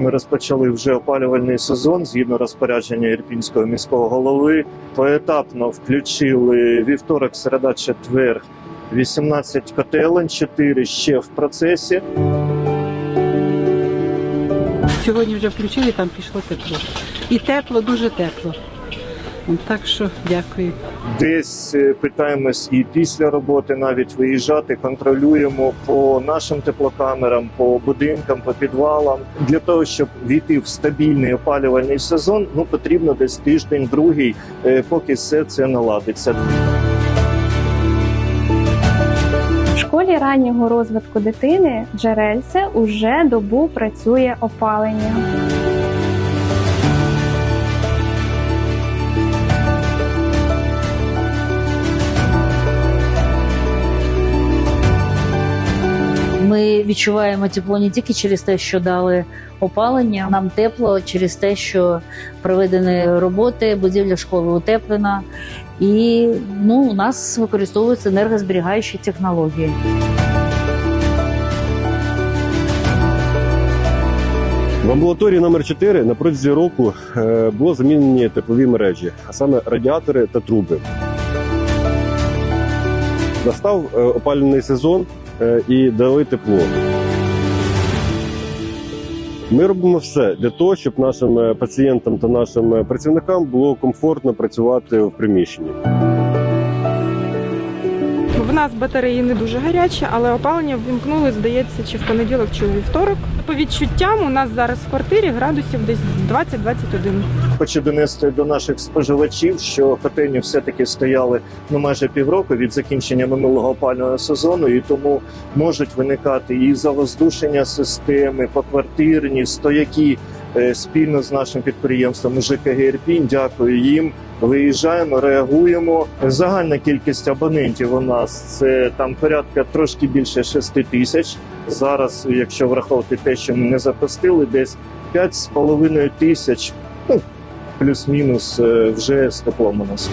ми розпочали вже опалювальний сезон згідно розпорядження Ірпінського міського голови. Поетапно включили вівторок, середа, четвер, 18 котелень, 4 ще в процесі. Сьогодні вже включили, там пішло тепло. І тепло, дуже тепло. Так що дякую. Десь е, питаємось і після роботи навіть виїжджати, контролюємо по нашим теплокамерам, по будинкам, по підвалам. Для того щоб війти в стабільний опалювальний сезон, ну потрібно десь тиждень, другий, е, поки все це наладиться. В школі раннього розвитку дитини Джерельце уже добу працює опалення. Ми відчуваємо тепло не тільки через те, що дали опалення. Нам тепло через те, що проведені роботи, будівля школи утеплена, і ну, у нас використовуються енергозберігаючі технології. В амбулаторії номер 4 на протязі року е, було замінені теплові мережі, а саме радіатори та труби. Настав е, опалювальний сезон і дали тепло. Ми робимо все для того, щоб нашим е, пацієнтам та нашим е, працівникам було комфортно працювати в приміщенні. В нас батареї не дуже гарячі, але опалення ввімкнули, здається, чи в понеділок, чи у вівторок. По відчуттям у нас зараз в квартирі градусів десь 20-21. Хочу донести до наших споживачів, що котельні все-таки стояли ну майже півроку від закінчення минулого опалювального сезону, і тому можуть виникати і завоздушення системи, поквартирні, стояки спільно з нашим підприємством ЖКГ Ірпінь. Дякую їм. Виїжджаємо, реагуємо. Загальна кількість абонентів у нас це там порядка трошки більше 6 тисяч. Зараз, якщо враховувати те, що ми не запустили, десь 5,5 тисяч, ну плюс-мінус е, вже з теплом у нас.